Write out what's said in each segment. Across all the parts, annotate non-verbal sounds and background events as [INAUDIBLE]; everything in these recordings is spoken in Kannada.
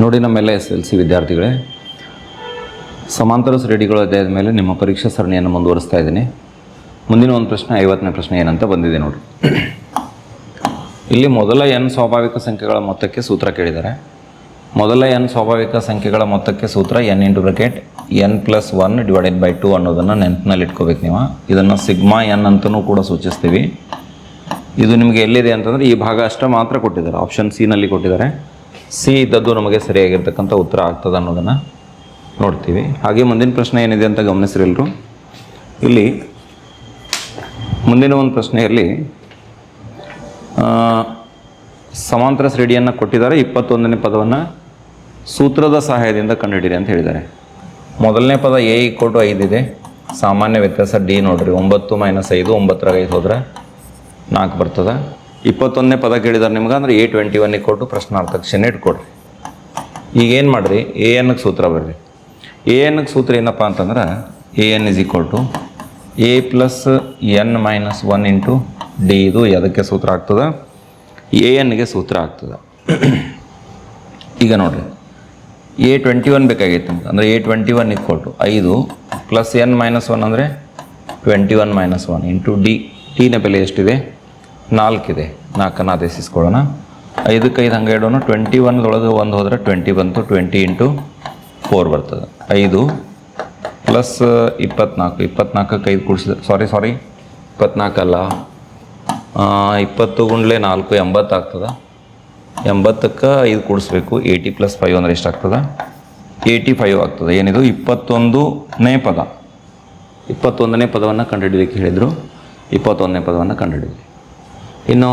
ನೋಡಿ ನಮ್ಮೆಲ್ಲ ಎಸ್ ಎಲ್ ಸಿ ವಿದ್ಯಾರ್ಥಿಗಳೇ ಸಮಾಂತರ ಶ್ರೇಣಿಗಳ ಅಧ್ಯಾಯದ ಮೇಲೆ ನಿಮ್ಮ ಪರೀಕ್ಷಾ ಸರಣಿಯನ್ನು ಮುಂದುವರಿಸ್ತಾ ಇದ್ದೀನಿ. ಮುಂದಿನ ಒಂದು ಪ್ರಶ್ನೆ, ಐವತ್ತನೇ ಪ್ರಶ್ನೆ ಏನಂತ ಬಂದಿದೆ ನೋಡಿ ಇಲ್ಲಿ ಮೊದಲ ಎನ್ ಸ್ವಾಭಾವಿಕ ಸಂಖ್ಯೆಗಳ ಮೊತ್ತಕ್ಕೆ ಸೂತ್ರ ಕೇಳಿದ್ದಾರೆ. ಮೊದಲ ಎನ್ ಸ್ವಾಭಾವಿಕ ಸಂಖ್ಯೆಗಳ ಮೊತ್ತಕ್ಕೆ ಸೂತ್ರ N into bracket, N plus one divided by two ಅನ್ನೋದನ್ನು ನೆನಪಿನಲ್ಲಿ ಇಟ್ಕೋಬೇಕು ನೀವು. ಇದನ್ನು ಸಿಗ್ಮಾ ಎನ್ ಅಂತಲೂ ಕೂಡ ಸೂಚಿಸ್ತೀವಿ. ಇದು ನಿಮಗೆ ಎಲ್ಲಿದೆ ಅಂತಂದರೆ ಈ ಭಾಗ ಅಷ್ಟೇ ಮಾತ್ರ ಕೊಟ್ಟಿದ್ದಾರೆ. ಆಪ್ಷನ್ ಸಿನಲ್ಲಿ ಕೊಟ್ಟಿದ್ದಾರೆ. ಸಿ ಇದ್ದದ್ದು ನಮಗೆ ಸರಿಯಾಗಿರ್ತಕ್ಕಂಥ ಉತ್ತರ ಆಗ್ತದೆ ಅನ್ನೋದನ್ನು ನೋಡ್ತೀವಿ. ಹಾಗೆ ಮುಂದಿನ ಪ್ರಶ್ನೆ ಏನಿದೆ ಅಂತ ಗಮನಿಸಿರಿ ಎಲ್ರು. ಇಲ್ಲಿ ಮುಂದಿನ ಒಂದು ಪ್ರಶ್ನೆಯಲ್ಲಿ ಸಮಾಂತರ ಶ್ರೇಣಿಯನ್ನು ಕೊಟ್ಟಿದ್ದಾರೆ. ಇಪ್ಪತ್ತೊಂದನೇ ಪದವನ್ನು ಸೂತ್ರದ ಸಹಾಯದಿಂದ ಕಂಡುಹಿಡಿರಿ ಅಂತ ಹೇಳಿದ್ದಾರೆ. ಮೊದಲನೇ ಪದ ಎ ಕೊಟ್ಟು ಐದಿದೆ ಸಾಮಾನ್ಯ ವ್ಯತ್ಯಾಸ ಡಿ ನೋಡ್ರಿ. ಒಂಬತ್ತು ಮೈನಸ್ ಐದು, ಒಂಬತ್ತರಾಗ ಐದು ಹೋದ್ರೆ ನಾಲ್ಕು ಬರ್ತದೆ. ಇಪ್ಪತ್ತೊಂದನೇ ಪದ ಕೇಳಿದಾರೆ ನಿಮ್ಗೆ, ಅಂದ್ರೆ ಎ ಟ್ವೆಂಟಿ ಒನ್ ಕೊಟ್ಟು ಪ್ರಶ್ನಾರ್ಥಕ ಚಿಹ್ನೆ ಇಟ್ಕೊಡ್ರಿ ಈಗ ಏನು ಮಾಡ್ರಿ? ಎ ಎನ್ಗೆ ಸೂತ್ರ ಬರ್ರಿ. ಎ ಎನ್ಗೆ ಸೂತ್ರ ಏನಪ್ಪ ಅಂತಂದ್ರೆ A N is equal to A plus N minus one into D ಇದು ಅದಕ್ಕೆ ಸೂತ್ರ ಆಗ್ತದೆ? ಎ ಎನ್ಗೆ ಸೂತ್ರ ಆಗ್ತದೆ. [CLEARS THROAT] ಈಗ ನೋಡ್ರಿ. ಎ ಟ್ವೆಂಟಿ ಒನ್ ಬೇಕಾಗಿತ್ತು ನಮ್ಗೆ, ಅಂದರೆ A twenty one equal to ಐದು ಪ್ಲಸ್ ಎನ್ ಮೈನಸ್ ಒನ್ ಅಂದರೆ twenty one minus one into D ಟಿನ ಬೆಲೆ ಎಷ್ಟಿದೆ? ನಾಲ್ಕಿದೆ. ನಾಲ್ಕನ್ನು ಆದೇಶಿಸ್ಕೊಳ್ಳೋಣ. ಐದಕ್ಕೆ ಐದು ಹಂಗೆ ಇಡೋಣ ಟ್ವೆಂಟಿ ಒನ್ದೊಳಗೆ ಒಂದು ಹೋದರೆ ಟ್ವೆಂಟಿ ಬಂತು ಟ್ವೆಂಟಿ ಇಂಟು ಫೋರ್ ಬರ್ತದೆ. ಐದು ಪ್ಲಸ್ ಇಪ್ಪತ್ನಾಲ್ಕು. ಇಪ್ಪತ್ನಾಲ್ಕಕ್ಕೆ ಐದು ಕೂಡಿಸಿದ ಸಾರಿ ಸಾರಿ ಇಪ್ಪತ್ನಾಲ್ಕಲ್ಲ ಇಪ್ಪತ್ತು ಗುಂಡ್ಲೆ ನಾಲ್ಕು, ಎಂಬತ್ತು ಆಗ್ತದೆ. ಎಂಬತ್ತಕ್ಕೆ ಐದು ಕೂಡಿಸ್ಬೇಕು. ಏಯ್ಟಿ ಪ್ಲಸ್ ಫೈವ್ ಅಂದರೆ ಎಷ್ಟಾಗ್ತದೆ ಏಯ್ಟಿ ಫೈವ್ ಆಗ್ತದೆ. ಏನಿದು? ಇಪ್ಪತ್ತೊಂದನೇ ಪದ. ಇಪ್ಪತ್ತೊಂದನೇ ಪದವನ್ನು ಕಂಡುಹಿಡಿಯಲಿಕ್ಕೆ ಹೇಳಿದರು. ಇಪ್ಪತ್ತೊಂದನೇ ಪದವನ್ನು ಕಂಡುಹಿಡಿದ್ವಿ ಇನ್ನು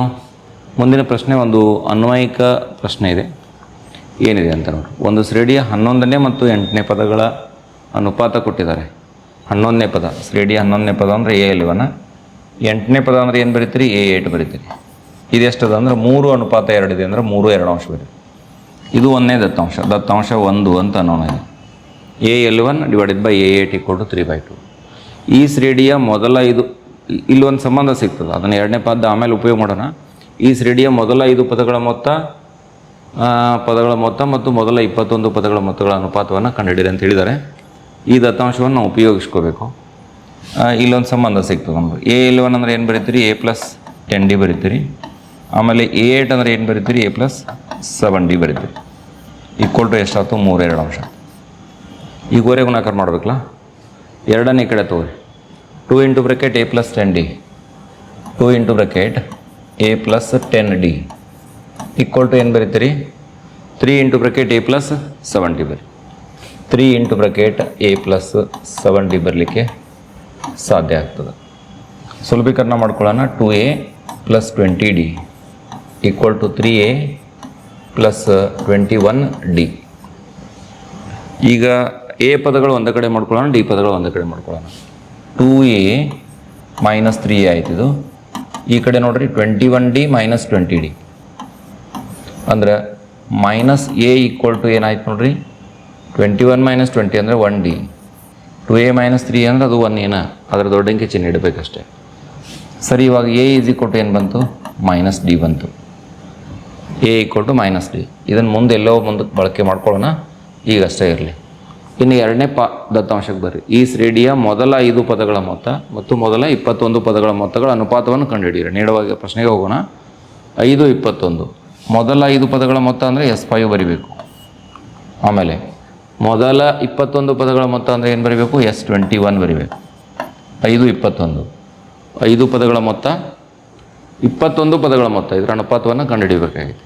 ಮುಂದಿನ ಪ್ರಶ್ನೆ ಒಂದು ಅನ್ವಯಿಕ ಪ್ರಶ್ನೆ ಇದೆ. ಏನಿದೆ ಅಂತ ನೋಡಿ. ಒಂದು ಶ್ರೇಣಿಯ ಹನ್ನೊಂದನೇ ಮತ್ತು ಎಂಟನೇ ಪದಗಳ ಅನುಪಾತ ಕೊಟ್ಟಿದ್ದಾರೆ. ಹನ್ನೊಂದನೇ ಪದ, ಶ್ರೇಡಿಯ ಹನ್ನೊಂದನೇ ಪದ ಅಂದರೆ ಎ ಎಲ್ವನ ಎಂಟನೇ ಪದ ಅಂದರೆ ಏನು ಬರೀತೀರಿ? A eight ಬರೀತೀರಿ. ಇದು ಎಷ್ಟದ ಅಂದ್ರೆ ಮೂರು ಅನುಪಾತ ಎರಡಿದೆ ಅಂದರೆ ಮೂರು ಎರಡು ಅಂಶ ಬರೀ. ಇದು ಒಂದನೇ ದತ್ತಾಂಶ. ದತ್ತಾಂಶ ಒಂದು ಅಂತ ಅನ್ನೋಣ ಇದು. A L one divided by A eight equal to three by two. ಈ ಶ್ರೇಣಿಯ ಮೊದಲ ಐದು ಇಲ್ಲೊಂದು ಸಂಬಂಧ ಸಿಗ್ತದೆ. ಅದನ್ನು ಎರಡನೇ ಪದ ಆಮೇಲೆ ಉಪಯೋಗ ಮಾಡೋಣ. ಈ ಶ್ರೇಣಿಯ ಮೊದಲ ಐದು ಪದಗಳ ಮೊತ್ತ ಪದಗಳ ಮೊತ್ತ ಮತ್ತು ಮೊದಲ ಇಪ್ಪತ್ತೊಂದು ಪದಗಳ ಮೊತ್ತಗಳ ಅನುಪಾತವನ್ನು ಕಂಡುಹಿಡಿದೆ ಅಂತ ಹೇಳಿದ್ದಾರೆ. ಈ ದತ್ತಾಂಶವನ್ನು ನಾವು ಉಪಯೋಗಿಸ್ಕೋಬೇಕು. ಇಲ್ಲೊಂದು ಸಂಬಂಧ ಸಿಗ್ತದೆ ಒಂದು ಎ ಎಲ್ ಒನ್ ಅಂದ್ರೆ ಏನು ಬರೀತೀರಿ? ಎ ಪ್ಲಸ್ ಟೆನ್ ಡಿ ಬರೀತೀರಿ. ಆಮೇಲೆ ಎ ಏಟ್ ಅಂದ್ರೆ ಏನು ಬರೀತೀರಿ? ಎ ಪ್ಲಸ್ ಸೆವೆನ್ ಡಿ ಬರೀತೀರಿ. ಈಕ್ವಲ್ ಟು ಎಷ್ಟಾಯ್ತು? ಮೂರು ಎರಡು ಅಂಶ. ಈಗ ಗುಣಾಕಾರ ಮಾಡ್ಬೇಕಲ್ಲ? ಎರಡನೇ ಕಡೆ ತಗೋರಿ. Two into bracket A plus ten D. Two into bracket A plus ten D. Equal to ಏನು ಬರೀತೀರಿ? Three into bracket A plus seven D ಬರಿ. Three into bracket A plus seven D ಬರಲಿಕ್ಕೆ ಸಾಧ್ಯ ಆಗ್ತದೆ. ಸುಲಭೀಕರಣ ಮಾಡ್ಕೊಳ್ಳೋಣ. Two A plus twenty D equal to three A plus twenty one D. ಈಗ ಎ ಪದಗಳು ಒಂದ ಕಡೆ ಮಾಡ್ಕೊಳ್ಳೋಣ, ಡಿ ಪದಗಳು ಒಂದೇ ಕಡೆ ಮಾಡ್ಕೊಳ್ಳೋಣ. Two A minus three A ಆಯ್ತು ಇದು. ಈ ಕಡೆ ನೋಡ್ರಿ twenty one D minus twenty D. ಅಂದ್ರೆ ಮೈನಸ್ ಎ ಈಕ್ವಲ್ ಟು ಏನಾಯ್ತು ನೋಡ್ರಿ? ಟ್ವೆಂಟಿ ಒನ್ ಮೈನಸ್ ಟ್ವೆಂಟಿ ಅಂದರೆ one D. Two A minus three ಅಂದರೆ ಅದು ಒನ್ ಏನ? ಅದರ ದೊಡ್ಡಂಕೆ ಚಿಹ್ನೆ ಇಡಬೇಕಷ್ಟೇ. ಸರಿ, ಇವಾಗ ಎ ಈಸ್ ಈಕ್ವಲ್ ಟು ಏನು ಬಂತು? ಮೈನಸ್ ಡಿ ಬಂತು. A equal to minus D. ಇದನ್ನು ಮುಂದೆ ಎಲ್ಲೋ ಮುಂದಕ್ಕೆ ಬಳಕೆ ಮಾಡ್ಕೊಳ್ಳೋಣ. ಈಗ ಅಷ್ಟೇ ಇರಲಿ. ಇನ್ನು ಎರಡನೇ ಪ ದತ್ತಾಂಶಕ್ಕೆ ಬರ್ರಿ. ಈ ಶ್ರೇಣಿಯ ಮೊದಲ ಐದು ಪದಗಳ ಮೊತ್ತ ಮತ್ತು ಮೊದಲ ಇಪ್ಪತ್ತೊಂದು ಪದಗಳ ಮೊತ್ತಗಳ ಅನುಪಾತವನ್ನು ಕಂಡುಹಿಡಿಯಿರಿ. ನೇರವಾಗಿ ಪ್ರಶ್ನೆಗೆ ಹೋಗೋಣ. ಐದು, ಇಪ್ಪತ್ತೊಂದು. ಮೊದಲ ಐದು ಪದಗಳ ಮೊತ್ತ ಅಂದರೆ ಎಸ್ ಫೈವ್ ಬರಿಬೇಕು. ಆಮೇಲೆ ಮೊದಲ ಇಪ್ಪತ್ತೊಂದು ಪದಗಳ ಮೊತ್ತ ಅಂದರೆ ಏನು ಬರಿಬೇಕು? ಎಸ್ ಟ್ವೆಂಟಿ ಒನ್ ಬರಿಬೇಕು. ಐದು, ಇಪ್ಪತ್ತೊಂದು. ಐದು ಪದಗಳ ಮೊತ್ತ, ಇಪ್ಪತ್ತೊಂದು ಪದಗಳ ಮೊತ್ತ. ಇದರ ಅನುಪಾತವನ್ನು ಕಂಡುಹಿಡಿಯಬೇಕಾಗಿದೆ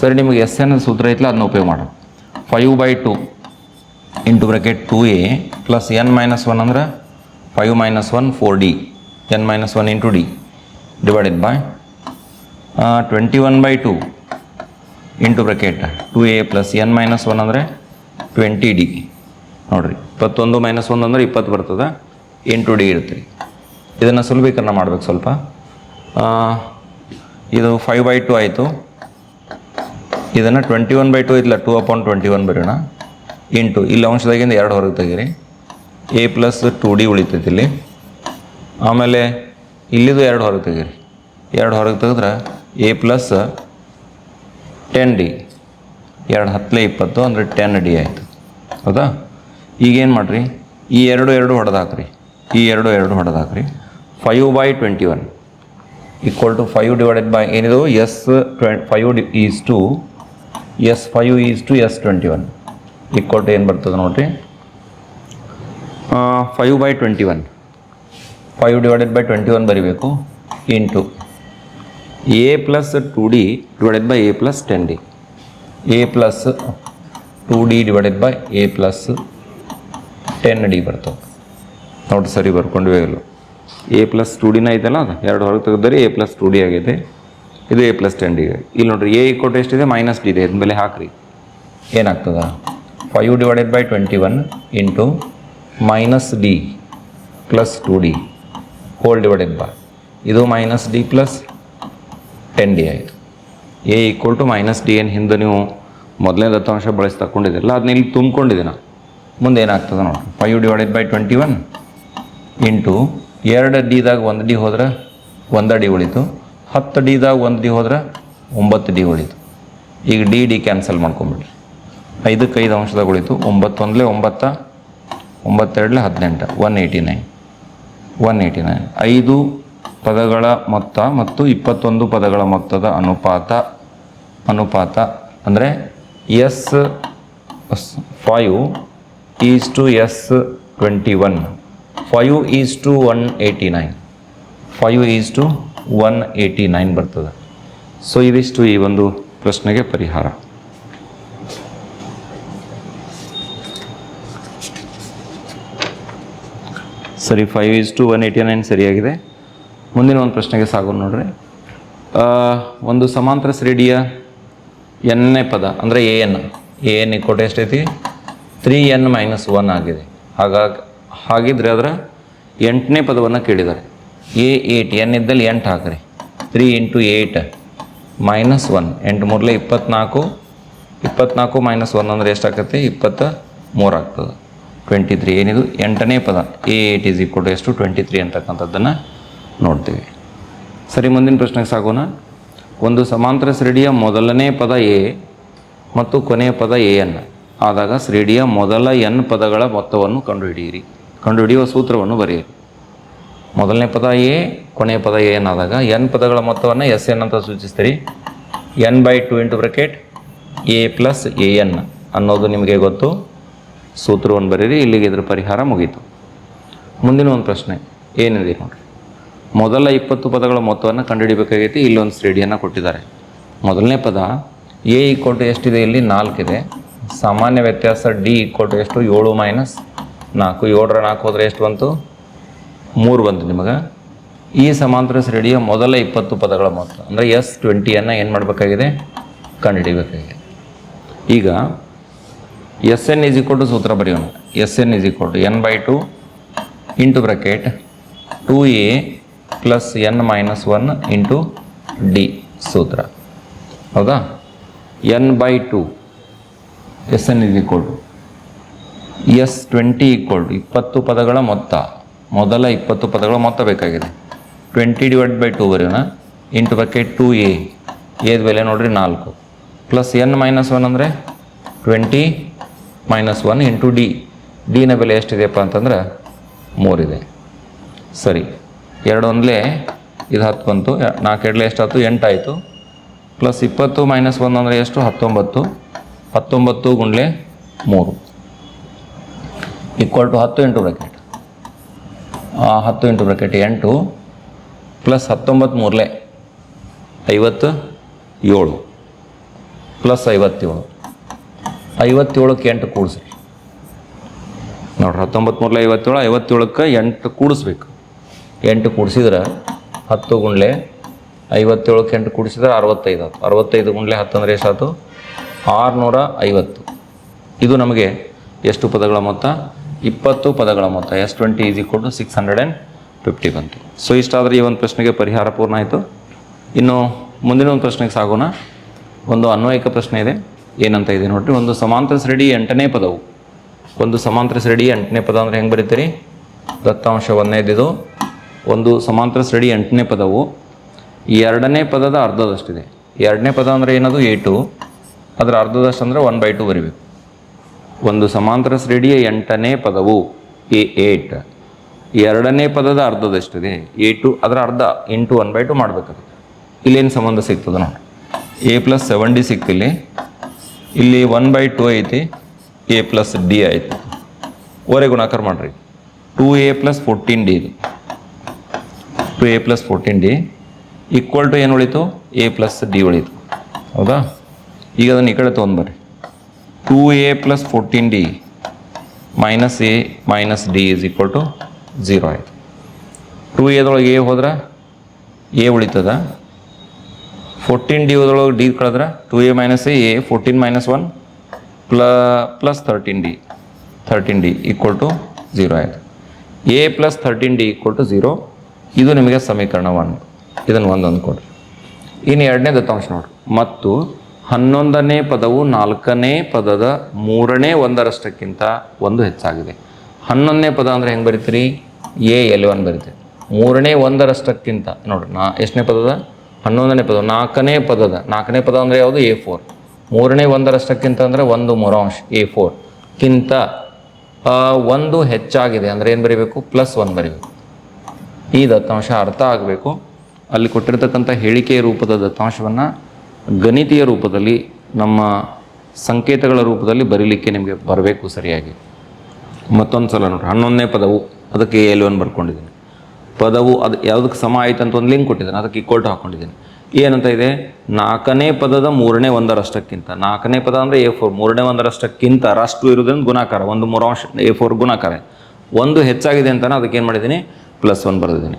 ಸರಿ, ನಿಮಗೆ ಎಸ್ ಎನ್ ಸೂತ್ರ ಐತಲ್ಲ ಅದನ್ನ ಉಪಯೋಗ ಮಾಡೋಣ. Five by two. Into bracket two A plus N minus one ಅಂದರೆ five minus one four D. N minus one into D divided by twenty one by two into bracket two A plus N minus one ಅಂದರೆ ಟ್ವೆಂಟಿ ಡಿ. ನೋಡಿರಿ, ಇಪ್ಪತ್ತೊಂದು ಮೈನಸ್ ಒಂದು ಅಂದರೆ ಇಪ್ಪತ್ತು ಬರ್ತದೆ, ಇಂಟು ಡಿ ಇರುತ್ತೆ. ಇದನ್ನು ಸುಲಭೀಕರಣ ಮಾಡಬೇಕು ಸ್ವಲ್ಪ. ಇದು ಫೈವ್ ಬೈ ಟು ಆಯಿತು. ಇದನ್ನು ಟ್ವೆಂಟಿ ಒನ್ ಬೈ ಟು ಇಲ್ಲ ಟೂ ಅಪಾನ್ ಟ್ವೆಂಟಿ ಒನ್ ಬರೋಣ ಇಂಟು ಇಲ್ಲಿ ಅಂಶದಾಗಿಂದ ಎರಡು ಹೊರಗೆ ತೆಗೀರಿ. ಎ ಪ್ಲಸ್ ಟು ಡಿ ಉಳಿತೈತಿ ಇಲ್ಲಿ. ಆಮೇಲೆ ಇಲ್ಲಿದು ಎರಡು ಹೊರಗೆ ತೆಗೀರಿ. ಎರಡು ಹೊರಗೆ ತೆಗೆದ್ರೆ ಎ ಪ್ಲಸ್ ಟೆನ್ ಡಿ ಎರಡು ಹತ್ತಲೇ ಇಪ್ಪತ್ತು, ಅಂದರೆ ಟೆನ್ ಡಿ ಆಯಿತು. ಹೌದಾ? ಈಗೇನು ಮಾಡಿರಿ? ಈ ಎರಡು ಎರಡು ಹೊಡೆದಾಕ್ರಿ. ಈ ಎರಡು ಎರಡು ಹೊಡೆದಾಕ್ರಿ. Five by twenty one equal to five divided by ಏನಿದು? S ಟ್ವೆ five D is to S five is to S twenty one equal ಕೊಟ್ಟು ಏನು ಬರ್ತದೆ ನೋಡಿರಿ? Five by twenty one five divided by twenty one ಬರಿಬೇಕು. Into. A plus two D divided by A plus ten D A plus two D divided by A plus ten D ಬರ್ತವೆ ನೋಡಿ ಸರಿ ಬರ್ಕೊಂಡ್ವಿ ಇಲ್ಲ ಎ ಪ್ಲಸ್ ಟು ಡಿನ ಐತಲ್ಲ ಅದು? ಎರಡು ಹೊರಗೆ ತೆಗೆದರೆ ಎ ಪ್ಲಸ್ ಟು ಡಿ ಆಗೈತೆ ಇದು ಎ ಪ್ಲಸ್ ಟೆನ್ ಡಿ ಇಲ್ಲಿ ನೋಡ್ರಿ ಎ ಕೊಟ್ಟು ಎಷ್ಟಿದೆ? ಮೈನಸ್ ಡಿ ಇದೆ. ಇದ್ರ ಮೇಲೆ ಹಾಕ್ರಿ. ಏನಾಗ್ತದ? Five divided by twenty one into minus D plus two D whole divided by ಇದು minus D plus ten D ಆಯಿತು. A equal to minus D ಏನು ಹಿಂದೆ ನೀವು ಮೊದಲನೇ ದತ್ತಾಂಶ ಬಳಸಿ ತಗೊಂಡಿದ್ದೀರಲ್ಲ ಅದನ್ನ ಇಲ್ಲಿ ತುಂಬ್ಕೊಂಡಿದ್ದೀನ ಮುಂದೆ ಏನಾಗ್ತದೆ ನೋಡಿ. Five divided by twenty one into ಎರಡು ಡಿದಾಗ ಒಂದು ಡಿ ಹೋದ್ರೆ ಒಂದು ಡಿ ಉಳಿತು. ಹತ್ತು ಡಿದಾಗ ಒಂದು ಡಿ ಹೋದ್ರೆ ಒಂಬತ್ತು ಡಿ ಉಳಿತು. ಈಗ ಡಿ ಡಿ ಕ್ಯಾನ್ಸಲ್ ಮಾಡ್ಕೊಂಬಿಡ್ರಿ. ಐದಕ್ಕೆ ಐದು ಅಂಶದ ಉಳಿತು ಒಂಬತ್ತೊಂದಲೇ ಒಂಬತ್ತ, ಒಂಬತ್ತೆರಡಲೆ ಹದಿನೆಂಟು one eighty nine one eighty nine ಐದು ಪದಗಳ ಮೊತ್ತ ಮತ್ತು ಇಪ್ಪತ್ತೊಂದು ಪದಗಳ ಮೊತ್ತದ ಅನುಪಾತ ಅನುಪಾತ ಅಂದರೆ S five is to S twenty one. Five is to one eighty nine. Five is to one eighty nine ಬರ್ತದೆ. ಸೊ ಇದಿಷ್ಟು ಈ ಒಂದು ಪ್ರಶ್ನೆಗೆ ಪರಿಹಾರ. ಸರಿ five is to one eighty nine ಸರಿಯಾಗಿದೆ. ಮುಂದಿನ ಒಂದು ಪ್ರಶ್ನೆಗೆ ಸಾಗೋಣ ನೋಡ್ರಿ. ಒಂದು ಸಮಾಂತರ ಶ್ರೇಣಿಯ ಎನ್ನೇ ಪದ, ಅಂದರೆ ಎ ಎನ್ ಎ ಎನ್ ಕೋಟೆ ಎಷ್ಟೈತಿ ತ್ರೀ ಎನ್ ಮೈನಸ್ ಒನ್ ಆಗಿದೆ. ಹಾಗಾಗಿ ಹಾಗಿದ್ರೆ ಅದರ ಎಂಟನೇ ಪದವನ್ನು ಕೇಳಿದ್ದಾರೆ. ಎ ಏಯ್ಟ್ ಎನ್ ಇದ್ದಲ್ಲಿ ಎಂಟು ಹಾಕ್ರಿ. Three into eight minus one ಎಂಟು ಮೂರಲೆ ಇಪ್ಪತ್ನಾಲ್ಕು ಇಪ್ಪತ್ನಾಲ್ಕು ಮೈನಸ್ ಒನ್ ಅಂದರೆ ಎಷ್ಟಾಗತ್ತೆ ಇಪ್ಪತ್ತ ಮೂರು ಆಗ್ತದೆ. ಟ್ವೆಂಟಿ ತ್ರೀ ಏನಿದು? ಎಂಟನೇ ಪದ. A eight is equal to ಎಷ್ಟು ಟ್ವೆಂಟಿ ತ್ರೀ ಅಂತಕ್ಕಂಥದ್ದನ್ನು ನೋಡ್ತೀವಿ. ಸರಿ, ಮುಂದಿನ ಪ್ರಶ್ನೆಗೆ ಸಾಗೋಣ. ಒಂದು ಸಮಾಂತರ ಶ್ರೇಣಿಯ ಮೊದಲನೇ ಪದ ಎ ಮತ್ತು ಕೊನೆಯ ಪದ ಎ ಎನ್ ಆದಾಗ ಶ್ರೇಡಿಯ ಮೊದಲ ಎನ್ ಪದಗಳ ಮೊತ್ತವನ್ನು ಕಂಡುಹಿಡಿಯಿರಿ. ಕಂಡುಹಿಡಿಯುವ ಸೂತ್ರವನ್ನು ಬರೆಯಿರಿ. ಮೊದಲನೇ ಪದ ಎ ಕೊನೆಯ ಪದ ಎ ಎನ್ ಆದಾಗ ಎನ್ ಪದಗಳ ಮೊತ್ತವನ್ನು ಎಸ್ ಎನ್ ಅಂತ ಸೂಚಿಸ್ತೀರಿ. N by two into bracket A plus A N ಅನ್ನೋದು ನಿಮಗೆ ಗೊತ್ತು. ಸೂತ್ರವನ್ನು ಬರೀರಿ ಇಲ್ಲಿಗೆ ಇದ್ರ ಪರಿಹಾರ ಮುಗೀತು. ಮುಂದಿನ ಒಂದು ಪ್ರಶ್ನೆ, ಏನಿದೆ ನೋಡ್ರಿ ಮೊದಲ ಇಪ್ಪತ್ತು ಪದಗಳ ಮೊತ್ತವನ್ನು ಕಂಡುಹಿಡಿಬೇಕಾಗೈತಿ ಇಲ್ಲೊಂದು ಶ್ರೇಣಿಯನ್ನು ಕೊಟ್ಟಿದ್ದಾರೆ. ಮೊದಲನೇ ಪದ ಎ ಇಕ್ಕೋಟು ಎಷ್ಟಿದೆ ಇಲ್ಲಿ? ನಾಲ್ಕಿದೆ ಸಾಮಾನ್ಯ ವ್ಯತ್ಯಾಸ ಡಿ ಇಕ್ಕೋಟು ಎಷ್ಟು? ಏಳು ಮೈನಸ್ ನಾಲ್ಕು. ಏಳರ ನಾಲ್ಕು ಹೋದರೆ ಎಷ್ಟು ಬಂತು? ಮೂರು ಬಂತು ನಿಮಗೆ. ಈ ಸಮಾಂತರ ಶ್ರೇಣಿಯ ಮೊದಲ ಇಪ್ಪತ್ತು ಪದಗಳ ಮೊತ್ತ, ಅಂದರೆ ಎಸ್ ಟ್ವೆಂಟಿಯನ್ನು ಏನು ಮಾಡಬೇಕಾಗಿದೆ? ಕಂಡುಹಿಡಿಬೇಕಾಗಿದೆ ಈಗ S N is equal to ಸೂತ್ರ ಬರೆಯೋಣ S N is equal to N by two into bracket two A plus N minus one into D ಸೂತ್ರ ಹೌದಾ? N by two S N is equal to S twenty equal to ಇಪ್ಪತ್ತು ಪದಗಳ ಮೊತ್ತ. ಮೊದಲ ಇಪ್ಪತ್ತು ಪದಗಳ ಮೊತ್ತ ಬೇಕಾಗಿದೆ. ಟ್ವೆಂಟಿ ಡಿವೈಡ್ ಬೈ ಟೂ ಬರೆಯೋಣ. ಇಂಟು ಬ್ರಕೆಟ್ ಟು ಎ ಎದ್ ಬೆಲೆ ನೋಡಿರಿ ನಾಲ್ಕು. ಪ್ಲಸ್ ಎನ್ ಮೈನಸ್ ಒನ್ ಅಂದರೆ twenty minus one into D ಡಿನ ಬೆಲೆ ಎಷ್ಟಿದೆಯಪ್ಪ ಅಂತಂದ್ರೆ ಮೂರಿದೆ ಸರಿ. ಎರಡು ಒಂದಲೇ ಇದು ಹತ್ತು ಬಂತು. ನಾಲ್ಕು ಎರಡಲೇ ಎಷ್ಟಾಯ್ತು? ಎಂಟಾಯಿತು ಪ್ಲಸ್ ಇಪ್ಪತ್ತು ಮೈನಸ್ ಒಂದು ಅಂದರೆ ಎಷ್ಟು? ಹತ್ತೊಂಬತ್ತು. ಹತ್ತೊಂಬತ್ತು ಗುಂಡ್ಲೆ ಮೂರು. ಈಕ್ವಲ್ ಟು ಹತ್ತು ಇಂಟು ಬ್ರಾಕೆಟ್ ಹತ್ತು ಇಂಟು ಬ್ರಕೆಟ್ ಎಂಟು ಪ್ಲಸ್ ಹತ್ತೊಂಬತ್ತು ಮೂರಲೆ ಐವತ್ತು ಏಳು. ಪ್ಲಸ್ ಐವತ್ತೇಳು. ಐವತ್ತೇಳಕ್ಕೆ ಎಂಟು ಕೂಡಿಸ್ರಿ ನೋಡ್ರಿ ಹತ್ತೊಂಬತ್ತು ಮೂರಲೆ ಐವತ್ತೇಳು ಐವತ್ತೇಳಕ್ಕೆ ಎಂಟು ಕೂಡಿಸ್ಬೇಕು. ಎಂಟು ಕೂಡಿಸಿದ್ರೆ ಹತ್ತು ಗುಂಡ್ಲೆ ಐವತ್ತೇಳಕ್ಕೆ ಎಂಟು ಕೂಡಿಸಿದ್ರೆ ಅರವತ್ತೈದು ಆಯ್ತು ಅರವತ್ತೈದು ಗುಂಡ್ಲೆ ಹತ್ತು ಅಂದರೆ ಎಷ್ಟಾಯ್ತು ಆರುನೂರ ಐವತ್ತು. ಇದು ನಮಗೆ ಎಷ್ಟು ಪದಗಳ ಮೊತ್ತ? ಇಪ್ಪತ್ತು ಪದಗಳ ಮೊತ್ತ. S twenty is equal to six hundred and fifty ಬಂತು. ಸೊ ಇಷ್ಟಾದರೆ ಈ ಒಂದು ಪ್ರಶ್ನೆಗೆ ಪರಿಹಾರ ಪೂರ್ಣ ಆಯಿತು. ಇನ್ನು ಮುಂದಿನ ಒಂದು ಪ್ರಶ್ನೆಗೆ ಸಾಗೋಣ. ಒಂದು ಅನ್ವಯಿಕ ಪ್ರಶ್ನೆ ಇದೆ. ಏನಂತ ಇದೆ ನೋಡ್ರಿ, ಒಂದು ಸಮಾಂತರ ಶ್ರೇಣಿ ಎಂಟನೇ ಪದವು. ಒಂದು ಸಮಾಂತರ ಶ್ರೇಣಿ ಎಂಟನೇ ಪದ ಅಂದರೆ ಹೆಂಗೆ ಬರೀತೀರಿ? ದತ್ತಾಂಶ ಒಂದನೇದಿದು. ಒಂದು ಸಮಾಂತರ ಶ್ರೇಣಿ ಎಂಟನೇ ಪದವು. ಎರಡನೇ ಪದದ ಅರ್ಧದಷ್ಟಿದೆ. ಎರಡನೇ ಪದ ಅಂದರೆ ಏನದು? ಏಟು. ಅದರ ಅರ್ಧದಷ್ಟು ಅಂದರೆ ಒನ್ ಬೈ ಟು ಬರಿಬೇಕು. ಒಂದು ಸಮಾಂತರ ಶ್ರೇಣಿಯ ಎಂಟನೇ ಪದವು, ಎ, ಏಟ್. ಎರಡನೇ ಪದದ ಅರ್ಧದಷ್ಟಿದೆ. ಎ ಟು ಅದರ ಅರ್ಧ ಇಂಟು ಒನ್ ಬೈ ಟು ಮಾಡಬೇಕದು ಇಲ್ಲೇನು ಸಂಬಂಧ ಸಿಗ್ತದೆ ನೋಡಿ ಎ ಪ್ಲಸ್ ಸೆವೆನ್ ಡಿ ಸಿಕ್ತಿಲ್ಲಿ ಇಲ್ಲಿ ಒನ್ ಬೈ ಟು ಐತಿ ಎ ಪ್ಲಸ್ ಡಿ ಐತಿ. ಓರೆ ಗುಣಾಕಾರ ಮಾಡಿರಿ. Two A plus fourteen D ಇದು two A plus fourteen D equal to ಏನು ಉಳಿತು? ಎ ಪ್ಲಸ್ ಡಿ ಉಳಿತು. ಹೌದಾ? ಈಗ ಅದನ್ನು ಈ ಕಡೆ ತೊಗೊಂಡ್ಬರ್ರಿ two A plus fourteen D minus A minus D is equal to zero ಆಯಿತು. ಟೂ ಎದೊಳಗೆ ಎ ಹೋದ್ರೆ ಎ ಉಳಿತದ? ಫೋರ್ಟೀನ್ ಡಿ ಒಳಗೆ ಡಿ ಕಳೆದ್ರೆ two A minus A A fourteen minus one plus plus thirteen D thirteen D equal to zero ಆಯಿತು. A plus thirteen D equal to zero ಇದು ನಿಮಗೆ ಸಮೀಕರಣ ಒನ್ ಇದನ್ನು ಒಂದೊಂದು ಅಂದ್ಕೊಡ್ರಿ ಇನ್ನು ಎರಡನೇ ದತ್ತಾಂಶ ನೋಡ್ರಿ. ಮತ್ತು ಹನ್ನೊಂದನೇ ಪದವು ನಾಲ್ಕನೇ ಪದದ ಮೂರನೇ ಒಂದರಷ್ಟಕ್ಕಿಂತ ಒಂದು ಹೆಚ್ಚಾಗಿದೆ. ಹನ್ನೊಂದನೇ ಪದ ಅಂದರೆ ಹೆಂಗೆ ಬರಿತೀರಿ? ಎ ಎಲ್ ಒನ್ ಬರಿತೀರಿ. ಮೂರನೇ ಒಂದರಷ್ಟಕ್ಕಿಂತ, ನೋಡ್ರಿ, ನಾ ಎಷ್ಟನೇ ಪದದ? ಹನ್ನೊಂದನೇ ಪದ, ನಾಲ್ಕನೇ ಪದದ, ನಾಲ್ಕನೇ ಪದ ಅಂದರೆ ಯಾವುದು? ಎ ಫೋರ್ ಮೂರನೇ ಒಂದರಷ್ಟಕ್ಕಿಂತ ಅಂದರೆ ಒಂದು ಮೂರಾಂಶ ಎ ಫೋರ್ ಕಿಂತ ಒಂದು ಹೆಚ್ಚಾಗಿದೆ ಅಂದರೆ ಏನು ಬರೀಬೇಕು? ಪ್ಲಸ್ ಒನ್ ಬರೀಬೇಕು. ಈ ದತ್ತಾಂಶ ಅರ್ಥ ಆಗಬೇಕು. ಅಲ್ಲಿ ಕೊಟ್ಟಿರ್ತಕ್ಕಂಥ ಹೇಳಿಕೆಯ ರೂಪದ ದತ್ತಾಂಶವನ್ನು ಗಣಿತೀಯ ರೂಪದಲ್ಲಿ, ನಮ್ಮ ಸಂಕೇತಗಳ ರೂಪದಲ್ಲಿ ಬರೀಲಿಕ್ಕೆ ನಿಮಗೆ ಬರಬೇಕು ಸರಿಯಾಗಿ. ಮತ್ತೊಂದು ಸಲ ನೋಡ್ರಿ, ಹನ್ನೊಂದನೇ ಪದವು, ಅದಕ್ಕೆ ಎಲ್ ಒನ್ ಬರ್ಕೊಂಡಿದ್ದೀನಿ. ಪದವು ಅದು ಯಾವುದಕ್ಕೆ ಸಮ ಆಯಿತು ಅಂತ ಒಂದು ಲಿಂಕ್ ಕೊಟ್ಟಿದ್ದಾನೆ. ಅದಕ್ಕೆ ಈಕ್ವಲ್ ಟು ಹಾಕ್ಕೊಂಡಿದ್ದೀನಿ. ಏನಂತ ಇದೆ? ನಾಲ್ಕನೇ ಪದದ ಮೂರನೇ ಒಂದರಷ್ಟಕ್ಕಿಂತ. ನಾಲ್ಕನೇ ಪದ ಅಂದರೆ ಎ ಫೋರ್ ಮೂರನೇ ಒಂದರಷ್ಟಕ್ಕಿಂತ ರಷ್ಟು ಇರೋದ್ರಿಂದ ಗುಣಾಕಾರ. ಒಂದು ಮೂರಾಂಶ ಎ ಫೋರ್ ಗುಣಾಕಾರ. ಒಂದು ಹೆಚ್ಚಾಗಿದೆ ಅದಕ್ಕೆ ಏನು ಮಾಡಿದ್ದೀನಿ? ಪ್ಲಸ್ ಒನ್ ಬರೆದಿದ್ದೀನಿ.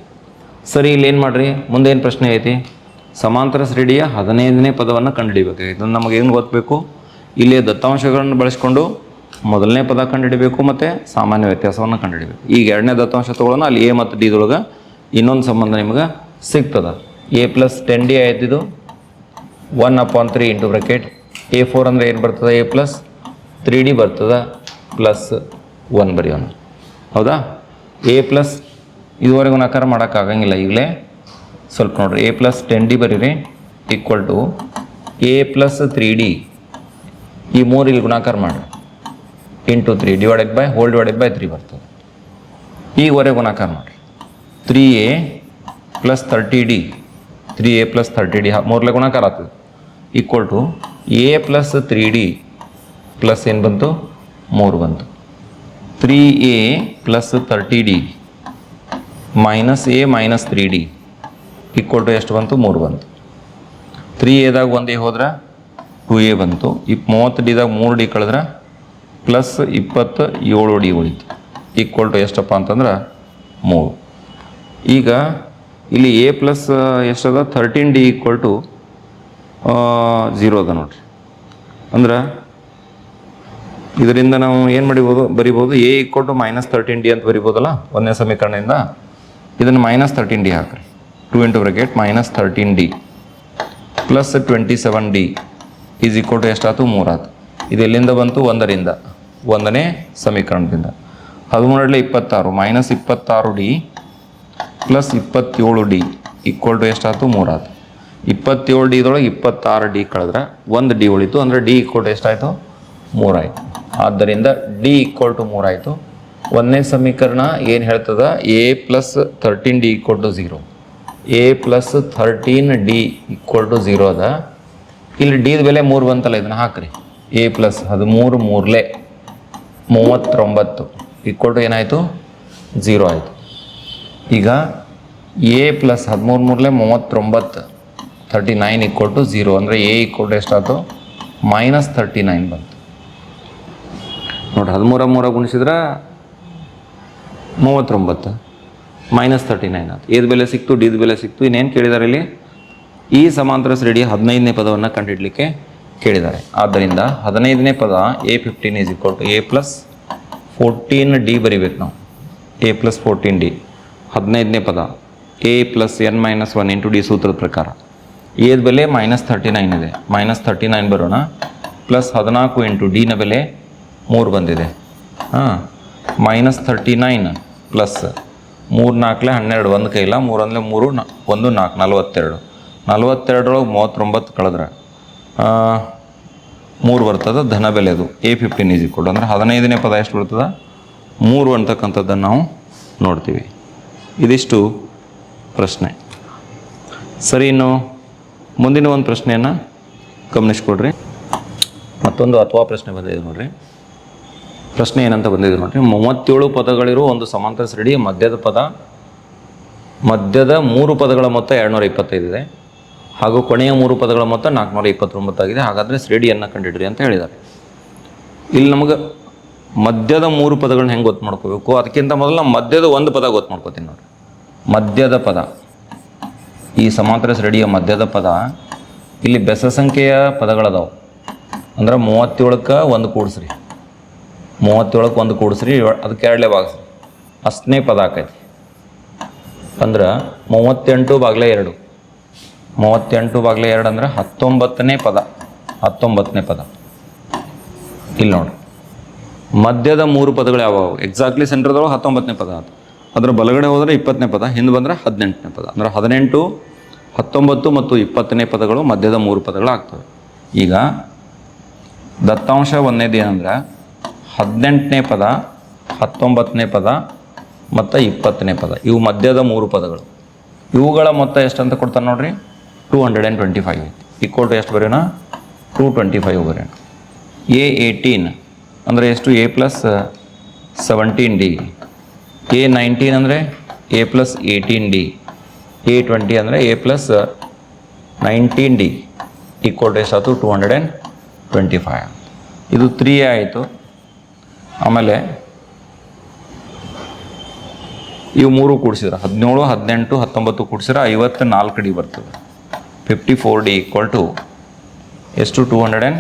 ಸರಿ, ಇಲ್ಲಿ ಏನು ಮಾಡಿರಿ? ಮುಂದೇನು ಪ್ರಶ್ನೆ ಐತಿ? ಸಮಾಂತರ ಶ್ರೇಡಿಯ ಹದಿನೈದನೇ ಪದವನ್ನು ನಮಗೆ ಏನು ಗೊತ್ತಬೇಕು ಇಲ್ಲಿ ದತ್ತಾಂಶಗಳನ್ನು ಬಳಸ್ಕೊಂಡು ಮೊದಲನೇ ಪದ ಕಂಡುಹಿಡಿಬೇಕು ಮತ್ತು ಸಾಮಾನ್ಯ ವ್ಯತ್ಯಾಸವನ್ನು ಕಂಡುಹಿಡಿಬೇಕು. ಈಗ ಎರಡನೇ ದತ್ತಾಂಶ ತೊಗೊಳ್ಳೋಣ. ಅಲ್ಲಿ ಎ ಮತ್ತು ಡಿದೊಳಗೆ ಇನ್ನೊಂದು ಸಂಬಂಧ ನಿಮ್ಗೆ ಸಿಗ್ತದೆ. A plus ten D ಆಯ್ತಿದ್ದು one upon three into bracket A four ಅಂದರೆ ಏನು ಬರ್ತದೆ? ಎ ಪ್ಲಸ್ ತ್ರೀ ಡಿ ಬರ್ತದೆ. ಪ್ಲಸ್ ಒನ್ ಬರೆಯೋಣ. ಹೌದಾ? ಎ ಪ್ಲಸ್ ಇದುವರೆಗೂ ನಕಾರ ಮಾಡೋಕ್ಕಾಗಂಗಿಲ್ಲ ಈಗಲೇ. ಸ್ವಲ್ಪ ನೋಡ್ರಿ. ಎ ಪ್ಲಸ್ ಟೆನ್ ಡಿ ಬರೀರಿ. Equal to A plus three D ಈ ಮೂರು ಇಲ್ಲಿ ಗುಣಾಕಾರ ಮಾಡಿ into three divided by whole divided by three ಬರ್ತದೆ. ಈವರೆಗೆ ಗುಣಾಕಾರ ಮಾಡಿ three A plus thirty D three A plus thirty D ಮೂರಲೆ ಗುಣಾಕಾರ ಆಗ್ತದೆ. Equal to A plus three D plus ಏನು ಬಂತು? ಮೂರು ಬಂತು. Three A plus thirty D minus A minus three D equal to ಎಷ್ಟು ಬಂತು? ಮೂರು ಬಂತು. ತ್ರೀ ಎದಾಗ ಒಂದೇ ಹೋದ್ರೆ ಟು ಎ ಬಂತು. ಇಪ್ ಮೂವತ್ತು ಡಿದಾಗ ಮೂರು ಡಿ ಕಳೆದ್ರೆ ಪ್ಲಸ್ ಇಪ್ಪತ್ತು ಏಳು ಡಿ ಉಳಿತು. ಈಕ್ವಲ್ ಟು ಎಷ್ಟಪ್ಪ ಅಂತಂದ್ರೆ ಮೂರು. ಈಗ ಇಲ್ಲಿ A plus ಎಷ್ಟದ? Thirteen D equal to zero ಅದ ನೋಡ್ರಿ. ಅಂದ್ರೆ ಇದರಿಂದ ನಾವು ಏನು ಮಾಡಿಬೋದು? ಬರಿಬೋದು. A equal to minus thirteen D ಅಂತ ಬರಿಬೋದಲ್ಲ? ಒಂದನೇ ಸಮೀಕರಣದಿಂದ ಇದನ್ನು ಮೈನಸ್ ತರ್ಟೀನ್ ಡಿ ಹಾಕ್ರಿ. Two into bracket minus thirteen D plus twenty seven D is equal to ಎಷ್ಟಾಯ್ತು? ಮೂರಾತು ಇದು ಎಲ್ಲಿಂದ ಬಂತು? ಒಂದರಿಂದ. ಒಂದನೇ ಸಮೀಕರಣದಿಂದ. ಹದಿಮೂರರಲ್ಲಿ ಇಪ್ಪತ್ತಾರು ಮೈನಸ್ ಇಪ್ಪತ್ತಾರು ಡಿ ಪ್ಲಸ್ ಇಪ್ಪತ್ತೇಳು ಡಿ ಈಕ್ವಲ್ ಟು ಎಷ್ಟಾಯ್ತು? ಮೂರಾಯ್ತು. ಇಪ್ಪತ್ತೇಳು ಡಿ ಇದೊಳಗೆ ಇಪ್ಪತ್ತಾರು ಡಿ ಕಳೆದ್ರೆ ಒಂದು ಡಿ ಉಳಿತು, ಅಂದರೆ ಡಿ ಈಕ್ವಲ್ ಟು ಎಷ್ಟಾಯಿತು? ಮೂರಾಯಿತು. ಆದ್ದರಿಂದ ಡಿ ಈಕ್ವಲ್ ಟು ಮೂರಾಯಿತು. ಒಂದನೇ ಸಮೀಕರಣ ಏನು ಹೇಳ್ತದ? A plus thirteen D equal to zero A plus thirteen D equal to zero ಅದ. ಇಲ್ಲಿ ಡಿದ ಬೆಲೆ ಮೂರು ಬಂತಲ್ಲ, ಇದನ್ನು ಹಾಕ್ರಿ. ಎ ಪ್ಲಸ್ ಹದಿಮೂರು ಮೂರಲೆ ಮೂವತ್ತೊಂಬತ್ತು ಈಕ್ವಲ್ ಟು ಏನಾಯಿತು? ಝೀರೋ ಆಯಿತು. ಈಗ ಎ ಪ್ಲಸ್ ಹದಿಮೂರು ಮೂರಲೆ ಮೂವತ್ತೊಂಬತ್ತು thirty nine equal to zero ಅಂದರೆ ಎ ಈಕ್ವಲ್ ಟು ಎಷ್ಟಾಯ್ತು? ಮೈನಸ್ ತರ್ಟಿ ನೈನ್ ಬಂತು. ನೋಡಿ ಹದಿಮೂರ ಮೂರ ಗುಣಿಸಿದ್ರೆ ಮೂವತ್ತೊಂಬತ್ತು ಮೈನಸ್ ತರ್ಟಿ ನೈನ್ ಆಯ್ತು. ಏದು ಬೆಲೆ ಸಿಕ್ತು ಡಿದ ಬೆಲೆ ಸಿಕ್ತು. ಇನ್ನೇನು ಕೇಳಿದಾರೆ ಇಲ್ಲಿ? ಈ ಸಮಾಂತರ ಶ್ರೇಣಿಯ ಹದಿನೈದನೇ ಪದವನ್ನು ಕಂಡುಹಿಡಲಿಕ್ಕೆ ಕೇಳಿದ್ದಾರೆ. ಆದ್ದರಿಂದ ಹದಿನೈದನೇ ಪದ A fifteen is equal to A plus fourteen D ಬರಿಬೇಕು ನಾವು. ಎ ಪ್ಲಸ್ ಫೋರ್ಟೀನ್ ಡಿ ಹದಿನೈದನೇ ಪದ. A plus N minus one into D ಸೂತ್ರದ ಪ್ರಕಾರ. ಎದ ಬೆಲೆ ಮೈನಸ್ ತರ್ಟಿ ನೈನ್ ಇದೆ. ಮೈನಸ್ ತರ್ಟಿ ನೈನ್ ಬರೋಣ. ಪ್ಲಸ್ ಹದಿನಾಲ್ಕು ಇಂಟು ಡಿನ ಬೆಲೆ ಮೂರು ಬಂದಿದೆ. ಹಾಂ ಮೈನಸ್ ಥರ್ಟಿ ನೈನ್ ಪ್ಲಸ್ ಮೂರು ನಾಲ್ಕಲೆ ಹನ್ನೆರಡು. ಒಂದು ಕೈಲ ಮೂರು ನ ಒಂದು ನಾಲ್ಕು, ನಲ್ವತ್ತೆರಡು. ನಲ್ವತ್ತೆರಡರೊಳಗೆ ಮೂವತ್ತೊಂಬತ್ತು ಕಳೆದ್ರೆ ಮೂರು ಬರ್ತದೆ, ಧನ ಬೆಲೆದು ಎ ಫಿಫ್ಟೀನ್ ಈಸಿ ಕೊಡು ಅಂದರೆ ಹದಿನೈದನೇ ಪದ ಎಷ್ಟು ಬರ್ತದೆ? ಮೂರು ಅಂತಕ್ಕಂಥದ್ದನ್ನು ನಾವು ನೋಡ್ತೀವಿ. ಇದಿಷ್ಟು ಪ್ರಶ್ನೆ. ಸರಿ, ಇನ್ನು ಮುಂದಿನ ಒಂದು ಪ್ರಶ್ನೆಯನ್ನು ಗಮನಿಸ್ಕೊಡ್ರಿ. ಮತ್ತೊಂದು ಅಥವಾ ಪ್ರಶ್ನೆ ಬಂದಿದೆ ನೋಡ್ರಿ. ಪ್ರಶ್ನೆ ಏನಂತ ಬಂದಿದೆ ನೋಡ್ರಿ. ಮೂವತ್ತೇಳು ಪದಗಳಿರೋ ಒಂದು ಸಮಾಂತರ ಸರಣಿಯ ಮಧ್ಯದ ಪದ, ಮಧ್ಯದ ಮೂರು ಪದಗಳ ಮೊತ್ತ ಎರಡುನೂರ ಇಪ್ಪತ್ತೈದು ಇದೆ. ಹಾಗೂ ಕೊನೆಯ ಮೂರು ಪದಗಳ ಮೊತ್ತ ನಾಲ್ಕುನೂರ ಇಪ್ಪತ್ತೊಂಬತ್ತಾಗಿದೆ. ಹಾಗಾದರೆ ಶ್ರೇಡಿಯನ್ನು ಕಂಡುಹಿಡ್ರಿ ಅಂತ ಹೇಳಿದ್ದಾರೆ. ಇಲ್ಲಿ ನಮಗೆ ಮಧ್ಯದ ಮೂರು ಪದಗಳನ್ನ ಹೆಂಗೆ ಗೊತ್ತು ಮಾಡ್ಕೋಬೇಕು? ಅದಕ್ಕಿಂತ ಮೊದಲು ಮಧ್ಯದ ಒಂದು ಪದ ಗೊತ್ತು ಮಾಡ್ಕೋತೀನಿ ನೋಡಿ ಮಧ್ಯದ ಪದ. ಈ ಸಮಾಂತರ ಶ್ರೇಡಿಯ ಮಧ್ಯದ ಪದ ಇಲ್ಲಿ ಬೆಸ ಸಂಖ್ಯೆಯ ಪದಗಳದಾವು. ಅಂದ್ರೆ ಮೂವತ್ತೇಳಕ್ಕೆ ಒಂದು ಕೂಡಿಸ್ರಿ. ಮೂವತ್ತೇಳಕ್ಕೆ ಒಂದು ಕೂಡಿಸ್ರಿ ಅದಕ್ಕೆ ಎರಡಲೇ ಭಾಗಿಸ್ರಿ. ಅಷ್ಟನೇ ಪದ ಆಕೈತಿ. ಅಂದ್ರೆ ಮೂವತ್ತೆಂಟು ಬಾಗಿಲೇ ಎರಡು. ಮೂವತ್ತೆಂಟು ಬಾಗ್ಲೆ ಎರಡು ಅಂದ್ರೆ ಹತ್ತೊಂಬತ್ತನೇ ಪದ ಹತ್ತೊಂಬತ್ತನೇ ಪದ. ಇಲ್ಲಿ ನೋಡಿ. ಮಧ್ಯದ ಮೂರು ಪದಗಳು ಯಾವ್ಯಾವು? ಎಕ್ಸಾಕ್ಟ್ಲಿ ಸೆಂಟ್ರದೊಳಗೆ ಹತ್ತೊಂಬತ್ತನೇ ಪದ ಅದು. ಅದರ ಬಲಗಡೆ ಹೋದರೆ ಇಪ್ಪತ್ತನೇ ಪದ, ಹಿಂದೆ ಬಂದರೆ ಹದಿನೆಂಟನೇ ಪದ. ಅಂದ್ರೆ ಹದಿನೆಂಟು, ಹತ್ತೊಂಬತ್ತು ಮತ್ತು ಇಪ್ಪತ್ತನೇ ಪದಗಳು ಮಧ್ಯದ ಮೂರು ಪದಗಳು ಆಗ್ತವೆ ಈಗ ದತ್ತಾಂಶ ಒಂದನೇದು ಏನಂದ್ರೆ ಹದಿನೆಂಟನೇ ಪದ, ಹತ್ತೊಂಬತ್ತನೇ ಪದ ಮತ್ತು ಇಪ್ಪತ್ತನೇ ಪದ. ಇವು ಮಧ್ಯದ ಮೂರು ಪದಗಳು. ಇವುಗಳ ಮೊತ್ತ ಎಷ್ಟಂತ ಕೊಡ್ತಾರೆ ನೋಡ್ರಿ? Two hundred and twenty five equal to ಎಷ್ಟು ಬರೆಯೋಣ? ಟೂ ಟ್ವೆಂಟಿ ಫೈವ್ ಬರೆಯೋಣ. ಎ ಏಯ್ಟೀನ್ ಅಂದರೆ ಎಷ್ಟು? A plus seventeen D A nineteen ಅಂದರೆ A plus eighteen D A twenty ಅಂದರೆ A plus nineteen D equal to ಎಷ್ಟಾಯ್ತು? Two hundred and twenty five ಇದು ತ್ರೀ ಎ ಆಯಿತು. ಆಮೇಲೆ ಇವು ಮೂರು ಕೂಡಿಸಿದ್ರೆ. ಹದಿನೇಳು, ಹದಿನೆಂಟು, ಹತ್ತೊಂಬತ್ತು ಕೂಡಿಸಿದ್ರೆ. ಐವತ್ತು ನಾಲ್ಕು ಡಿ ಬರ್ತದೆ. Fifty four D equal to ಎಷ್ಟು two hundred and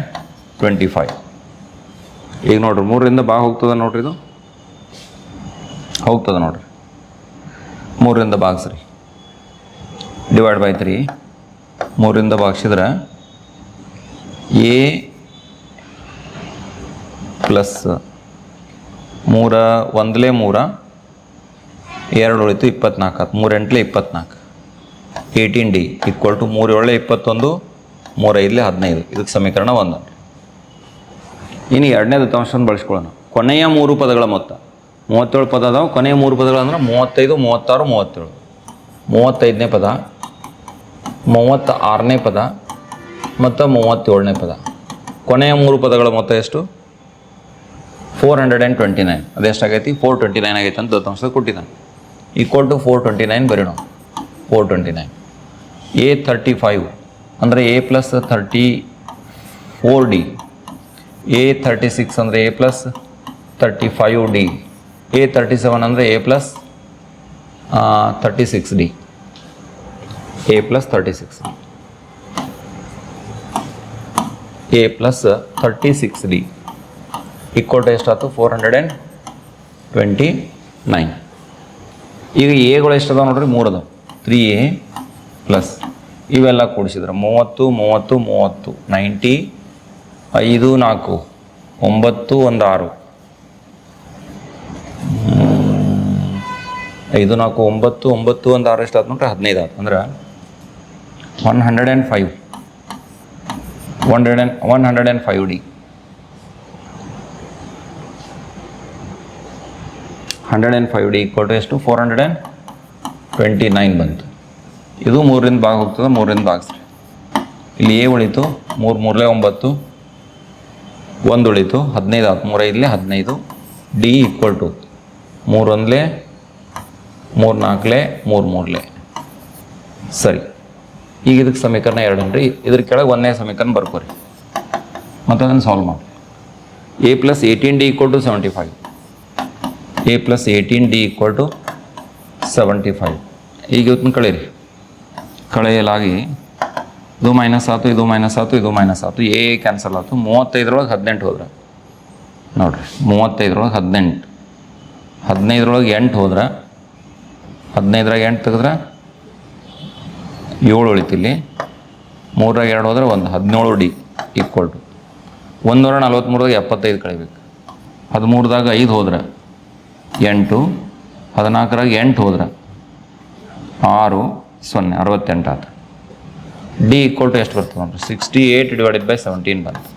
twenty five ಈಗ ನೋಡ್ರಿ, ಮೂರರಿಂದ ಬಾ ಹೋಗ್ತದ ನೋಡ್ರಿ ಇದು? ಹೋಗ್ತದ ನೋಡ್ರಿ. ಮೂರರಿಂದ ಭಾಗಿಸ್ರಿ. ಡಿವೈಡ್ ಬೈ ತ್ರೀ ಮೂರಿಂದ ಭಾಗಿಸಿದ್ರೆ ಎ ಪ್ಲಸ್ ಮೂರ, ಒಂದಲೇ ಮೂರ, ಎರಡು ಉಳಿತು ಇಪ್ಪತ್ನಾಲ್ಕು. ಆತು ಮೂರು ಎಂಟ್ಲೆ ಇಪ್ಪತ್ನಾಲ್ಕು. ಏಯ್ಟೀನ್ ಡಿ ಈಕ್ವಲ್ ಟು ಮೂರು ಏಳೆ ಇಪ್ಪತ್ತೊಂದು, ಮೂರು ಐದಲೇ ಹದಿನೈದು. ಇದಕ್ಕೆ ಸಮೀಕರಣ ಒಂದು. ಇನ್ನು ಎರಡನೇ ದತ್ತಾಂಶವನ್ನು ಬಳಸ್ಕೊಳ್ಳೋಣ. ಕೊನೆಯ ಮೂರು ಪದಗಳ ಮೊತ್ತ. ಮೂವತ್ತೇಳು ಪದ ಅದಾವೆ. ಕೊನೆಯ ಮೂರು ಪದಗಳು ಅಂದ್ರೆ ಮೂವತ್ತೈದು, ಮೂವತ್ತಾರು, ಮೂವತ್ತೇಳು. ಮೂವತ್ತೈದನೇ ಪದ ಮೂವತ್ತ ಆರನೇ ಪದ, ಮತ್ತು ಮೂವತ್ತೇಳನೇ ಪದ. ಕೊನೆಯ ಮೂರು ಪದಗಳ ಮೊತ್ತ ಎಷ್ಟು? Four hundred and twenty nine. ಅದೆಷ್ಟಾಗೈತಿ? Four twenty nine ಆಗೈತೆ ಅಂತ ದತ್ತಾಂಶ ಕೊಟ್ಟಿದ್ದಾನೆ. Equal to four twenty nine ಬರೀಣ. Four twenty nine a thirty five ಅಂದರೆ a plus thirty four d a thirty six ಅಂದರೆ a plus thirty five d a thirty seven ಅಂದರೆ a plus thirty six d a plus thirty six a plus thirty six d equal to ಎಷ್ಟಾಯ್ತು four hundred and twenty nine ಈಗ ಎಗಳು ಎಷ್ಟದ ನೋಡ್ರಿ? ಮೂರು ಅದಾವ. Three a plus. ಇವೆಲ್ಲ ಕೂಡಿಸಿದ್ರೆ ಮೂವತ್ತು ಮೂವತ್ತು ಮೂವತ್ತು, ನೈಂಟಿ, ಐದು, ನಾಲ್ಕು, ಒಂಬತ್ತು, ಒಂದು ಆರು. ಐದು, ನಾಲ್ಕು, ಒಂಬತ್ತು ಒಂಬತ್ತು, ಒಂದು ಆರು ಎಷ್ಟು ನೋಡ್ರಿ? ಹದಿನೈದು ಆಯ್ತು ಅಂದ್ರೆ one hundred and five one hundred and one hundred and five d. Hundred and five d to ಎಷ್ಟು? Four hundred and twenty nine ಬಂತು. ಇದು ಮೂರರಿಂದ ಭಾಗ ಹೋಗ್ತದೆ ಮೂರರಿಂದ ಭಾಗಿಸ್ರಿ. ಇಲ್ಲಿ ಎ ಉಳಿತು, ಮೂರು ಮೂರಲೇ ಒಂಬತ್ತು, ಒಂದು ಉಳಿತು, ಹದಿನೈದು ಆಯ್ತು. ಮೂರೈದಲೇ ಹದಿನೈದು. ಡಿ ಈಕ್ವಲ್ ಟು ಮೂರೊಂದಲೇ ಮೂರು ನಾಲ್ಕಲೇ, ಮೂರು ಮೂರಲೇ ಸರಿ. ಈಗ ಇದಕ್ಕೆ ಸಮೀಕರಣ ಎರಡು ರೀ ಇದ್ರ ಕೆಳಗೆ ಒಂದನೇ ಸಮೀಕರಣ ಬರ್ಕೋರಿ. ಮತ್ತು ಅದನ್ನು ಸಾಲ್ವ್ ಮಾಡಿ. A plus eighteen d equal to seventy five a plus eighteen d equal to seventy five ಈಗ ಇವತ್ತು ಕಳೆಯಿರಿ ಕಳೆಯಲಾಗಿ ಇದು ಮೈನಸ್ ಆಯ್ತು, ಇದು ಮೈನಸ್ ಆಯ್ತು, ಇದು ಮೈನಸ್ ಆಯ್ತು. ಎ ಕ್ಯಾನ್ಸಲ್ ಆಯ್ತು. ಮೂವತ್ತೈದರೊಳಗೆ ಹದಿನೆಂಟು ಹೋದ್ರೆ. ನೋಡ್ರಿ, ಮೂವತ್ತೈದರೊಳಗೆ ಹದಿನೆಂಟು. ಹದಿನೈದರೊಳಗೆ ಎಂಟು ಹೋದ್ರೆ. ಹದಿನೈದರಾಗ ಎಂಟು ತೆಗೆದ್ರೆ ಏಳು ಉಳಿತಿಲ್ಲಿ ಮೂರಾಗ ಎರಡು ಹೋದ್ರೆ ಒಂದು. ಹದಿನೇಳು ಡಿ ಈಕ್ವಲ್ ಟು ಒಂದೂರ ನಲ್ವತ್ತ್ಮೂರಾಗ ಎಪ್ಪತ್ತೈದು ಕಳಿಬೇಕು. ಹದಿಮೂರದಾಗ ಐದು ಹೋದ್ರೆ. ಎಂಟು. ಹದಿನಾಲ್ಕರಾಗ ಎಂಟು ಹೋದ್ರೆ. ಆರು, ಸೊನ್ನೆ, ಅರವತ್ತೆಂಟು ಆಯ್ತು ಡಿ ಈಕ್ವಲ್ ಟು ಎಷ್ಟು ಬರ್ತದೆ ನೋಡ್ರಿ? Sixty eight divided by seventeen ಬಂತು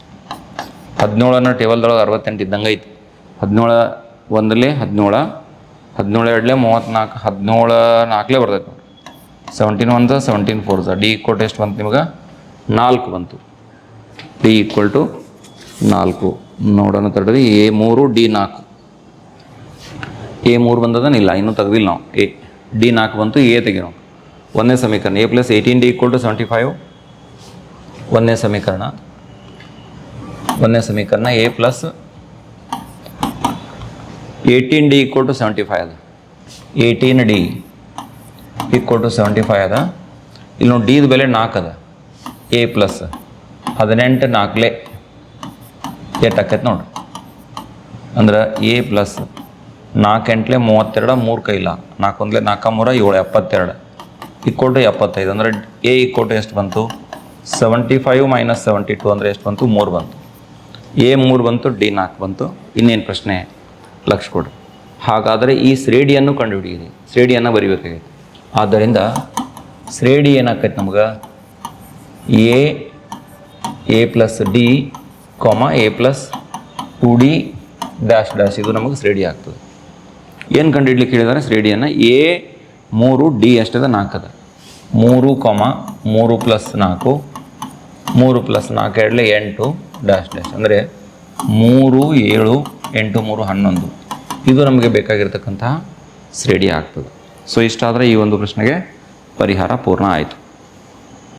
ಹದಿನೇಳನ ಟೇಬಲ್ದೊಳಗೆ ಅರವತ್ತೆಂಟು ಇದ್ದಂಗೆ ಐತಿ. ಹದಿನೇಳು ಒಂದಲೇ ಹದಿನೇಳು ಹದಿನೇಳು ಎರಡಲೇ ಮೂವತ್ತ್ನಾಲ್ಕು ಹದಿನೇಳು ನಾಲ್ಕಲೇ ಬರ್ತೈತೆ ನೋಡಿ seventeen one seventeen four d equal to ಎಷ್ಟು ಬಂತು ನಿಮ್ಗೆ? ನಾಲ್ಕು ಬಂತು. ಡಿ ಈಕ್ವಲ್ ಟು ನಾಲ್ಕು. ನೋಡೋಣ ತಡ್ರಿ. ಎ ಮೂರು ಡಿ ನಾಲ್ಕು. ಎ ಮೂರು ಬಂದದನ್ನು ಇಲ್ಲ, ಇನ್ನೂ ತೆಗ್ದಿಲ್ಲ ನಾವು. ಎ ಡಿ ನಾಲ್ಕು ಬಂತು ಎ ತೆಗಿರೋಣ ಒಂದನೇ ಸಮೀಕರಣ a plus eighteen d equal to seventy five ಒಂದನೇ ಸಮೀಕರಣ. ಒಂದನೇ ಸಮೀಕರಣ a plus eighteen d equal to seventy five ಅದ. Eighteen d equal to seventy five ಅದ. ಇಲ್ಲಿ ನೋಡಿ ಡಿದು ಬೆಲೆ ನಾಲ್ಕು ಅದ. ಎ ಪ್ಲಸ್ ಹದಿನೆಂಟು ನಾಲ್ಕಲೇ. ಎಟ್ ಆಕೈತೆ ನೋಡ್ರಿ ಅಂದ್ರೆ ಎ ಪ್ಲಸ್ ನಾಲ್ಕು ಎಂಟ್ಲೆ ಮೂವತ್ತೆರಡು, ಮೂರು ಕೈಲ. ನಾಲ್ಕೊಂದ್ಲೆ ನಾಲ್ಕ ನಾಲ್ಕು ಮೂರ, ಏಳು, ಎಪ್ಪತ್ತೆರಡು. ಇಕ್ಕೋಟು ಎಪ್ಪತ್ತೈದು. ಅಂದರೆ ಎ ಇಕ್ಕೋಟು ಎಷ್ಟು ಬಂತು? Seventy five minus seventy two ಅಂದರೆ ಎಷ್ಟು ಬಂತು? ಮೂರು ಬಂತು. ಎ ಮೂರು ಬಂತು ಡಿ ನಾಲ್ಕು ಬಂತು. ಇನ್ನೇನು ಪ್ರಶ್ನೆ? ಲಕ್ಷ ಕೊಡು ಹಾಗಾದರೆ ಈ ಶ್ರೇಡಿಯನ್ನು ಕಂಡುಹಿಡಿಯಿರಿ. ಶ್ರೇಡಿಯನ್ನು ಬರೀಬೇಕಾಗಿತ್ತು. ಆದ್ದರಿಂದ ಶ್ರೇಡಿ ಏನಾಕೈತೆ ನಮ್ಗೆ? A a plus d comma a plus two d dash dash ಇದು ನಮಗೆ ಶ್ರೇಡಿ ಆಗ್ತದೆ. ಏನು ಕಂಡುಹಿಡ್ಲಿಕ್ಕೆ ಹೇಳಿದ್ದಾರೆ ರೇಡಿಯನ್ನು ಎ ಮೂರು ಡಿ ಎಷ್ಟದ ನಾಲ್ಕದ. ಮೂರು ಕೊಮ ಮೂರು ಪ್ಲಸ್ ನಾಲ್ಕು, ಮೂರು ಪ್ಲಸ್ ನಾಲ್ಕು ಎರಡಲೆ ಎಂಟು ಡ್ಯಾಶ್ ಡ್ಯಾಶ್ ಅಂದರೆ ಮೂರು ಏಳು ಎಂಟು ಮೂರು ಹನ್ನೊಂದು. ಇದು ನಮಗೆ ಬೇಕಾಗಿರ್ತಕ್ಕಂತಹ ಶ್ರೇಡಿ ಆಗ್ತದೆ. ಸೊ ಇಷ್ಟಾದರೆ ಈ ಒಂದು ಪ್ರಶ್ನೆಗೆ ಪರಿಹಾರ ಪೂರ್ಣ ಆಯಿತು.